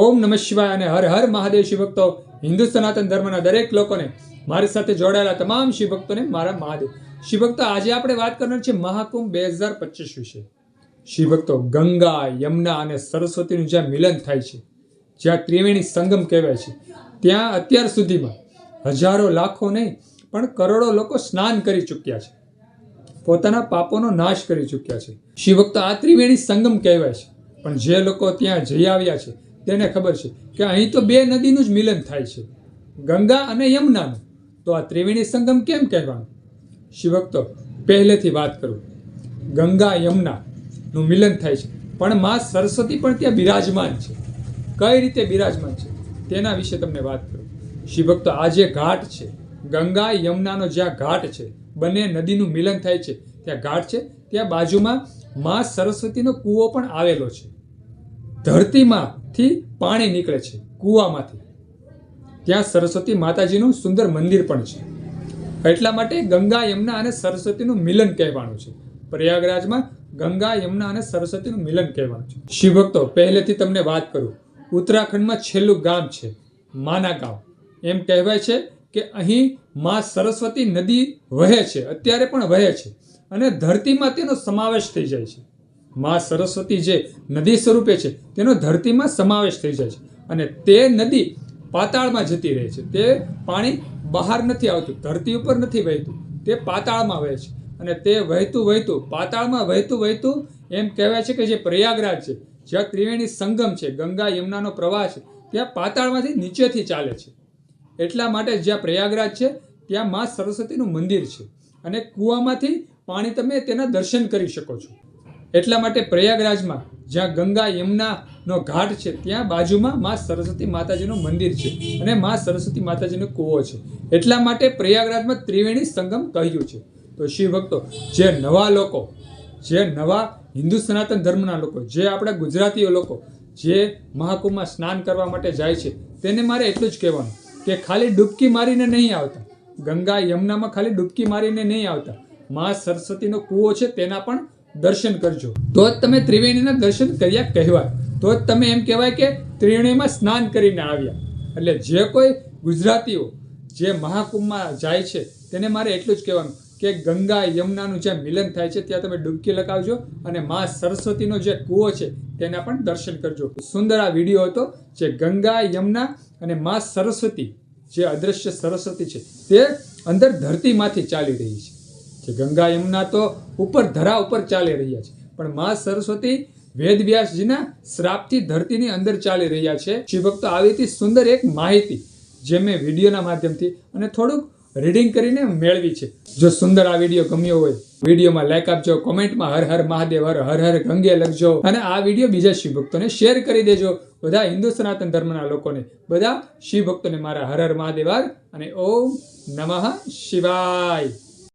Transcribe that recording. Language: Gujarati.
ઓમ નમઃ શિવાય અને હર હર મહાદેવ શિવભક્તો હિન્દુ સનાતન ધર્મના દરેક લોકોને મારી સાથે જોડાયેલા તમામ શિવભક્તોને મારા મહાદેવ. શિવભક્તો આજે આપણે વાત કરવાની છે મહાકુંભ બે હજાર પચીસ વિશે. શિવભક્તો ગંગા, યમુના અને સરસ્વતીનું જ્યાં મિલન થાય છે, જ્યાં ત્રિવેણી સંગમ કહેવાય છે, ત્યાં અત્યાર સુધીમાં હજારો લાખો નહીં, પણ કરોડો લોકો સ્નાન કરી ચૂક્યા છે. પોતાના પાપોનો નાશ કરી ચૂક્યા છે. શિવ ભક્તો, આ ત્રિવેણી સંગમ કહેવાય છે, પણ જે લોકો ત્યાં જઈ આવ્યા છે તેને ખબર છે કે અહીં તો બે નદીનું જ મિલન થાય છે. ગંગા અને યમુનાનું. તો આ ત્રિવેણી સંગમ કેમ કહેવાનું શિવભક્તો, પહેલેથી વાત કરું. ગંગા, યમુનાનું મિલન થાય છે. પણ માં સરસ્વતી પણ ત્યાં બિરાજમાન છે. કઈ રીતે બિરાજમાન છે? તેના વિશે તમને વાત કરું. શિવભક્તો, આ જે ઘાટ છે, ગંગા, યમુનાનો જ્યાં ઘાટ છે, બંને નદીનું મિલન થાય છે. ત્યાં ઘાટ છે, ત્યાં બાજુમાં માં સરસ્વતીનો કૂવો પણ આવેલો છે. ધરતીમાંથી પાણી નીકળે છે, કૂવામાંથી. ત્યાં સરસ્વતી માતાજીનું સુંદર મંદિર પણ છે. એટલા માટે ગંગા, યમુના અને સરસ્વતીનું મિલન કહેવાનું છે. પ્રયાગરાજમાં ગંગા, યમુના અને સરસ્વતીનું મિલન કહેવાનું છે. શિવભક્તો, પહેલેથી તમને વાત કરું. ઉત્તરાખંડમાં છેલ્લું ગામ છે, માના ગામ. એમ કહેવાય છે કે અહીં માં સરસ્વતી નદી વહે છે, અત્યારે પણ વહે છે અને ધરતીમાં તેનો સમાવેશ થઈ જાય છે. માં સરસ્વતી જે નદી સ્વરૂપે છે, તેનો ધરતીમાં સમાવેશ થઈ જાય છે. અને તે નદી પાતાળમાં જતી રહે છે. તે પાણી બહાર નથી આવતું, ધરતી ઉપર નથી વહેતું. તે પાતાળમાં વહે છે. અને તે વહેતું વહેતું, પાતાળમાં વહેતું વહેતું, એમ કહેવાય છે કે જે પ્રયાગરાજ છે, જ્યાં ત્રિવેણી સંગમ છે, ગંગા યમુનાનો પ્રવાહ છે, ત્યાં પાતાળમાંથી નીચેથી ચાલે છે. એટલા માટે જ્યાં પ્રયાગરાજ છે, ત્યાં મા સરસ્વતીનું મંદિર છે. અને કૂવામાંથી પાણી તમે તેના દર્શન કરી શકો છો. એટલા માટે પ્રયાગરાજમાં, જ્યાં ગંગા યમુનાનો ઘાટ છે, ત્યાં બાજુમાં માં સરસ્વતી માતાજીનું મંદિર છે અને માં સરસ્વતી માતાજીનો કૂવો છે. એટલા માટે પ્રયાગરાજમાં ત્રિવેણી સંગમ કહ્યું છે. તો શિવ ભક્તો, જે નવા લોકો, જે નવા હિન્દુ સનાતન ધર્મના લોકો, જે આપણા ગુજરાતીઓ લોકો, જે મહાકુંભમાં સ્નાન કરવા માટે જાય છે, તેને મારે એટલું જ કહેવાનું કે ખાલી ડૂબકી મારીને નહીં આવતા. ગંગા યમુનામાં ખાલી ડૂબકી મારીને નહીં આવતા. માં સરસ્વતીનો કૂવો છે, તેના પણ દર્શન કરજો. તો જ તમે ત્રિવેણીના દર્શન કર્યા કહેવાય. તો જ તમે એમ કહેવાય કે ત્રિવેણીમાં સ્નાન કરીને આવ્યા. એટલે જે કોઈ ગુજરાતીઓ જે મહાકુંભમાં જાય છે, તેને મારે એટલું જ કહેવાનું કે ગંગા યમુનાનું જ્યાં મિલન થાય છે, ત્યાં તમે ડૂબકી લગાવજો અને મા સરસ્વતીનો જે કૂવો છે, તેના પણ દર્શન કરજો. સુંદર આ વીડિયો હતો જે ગંગા, યમુના અને મા સરસ્વતી, જે અદ્રશ્ય સરસ્વતી છે, તે અંદર ધરતીમાંથી ચાલી રહી છે. જે ગંગા યમુના તો ઉપર ધરા ઉપર ચાલી રહ્યા છે. પણ મા સરસ્વતી વેદવ્યાસજીના શ્રાપથી ધરતીની અંદર ચાલી રહ્યા છે. શિવભક્તો આવી સુંદર એક માહિતી જે મેં વિડીયોના માધ્યમથી અને થોડુંક રીડિંગ કરીને મેળવી છે. જો સુંદર આ વીડિયો ગમ્યો હોય, વિડીયોમાં લાઈક આપજો, કોમેન્ટમાં હર હર મહાદેવ, હર હર હર ગંગે લખજો અને આ વીડિયો બીજા શિવ ભક્તોને શેર કરી દેજો. બધા હિન્દુ સનાતન ધર્મના લોકોને, બધા શિવ ભક્તોને મારા હર હર મહાદેવ અને ઓમ નમઃ શિવાય.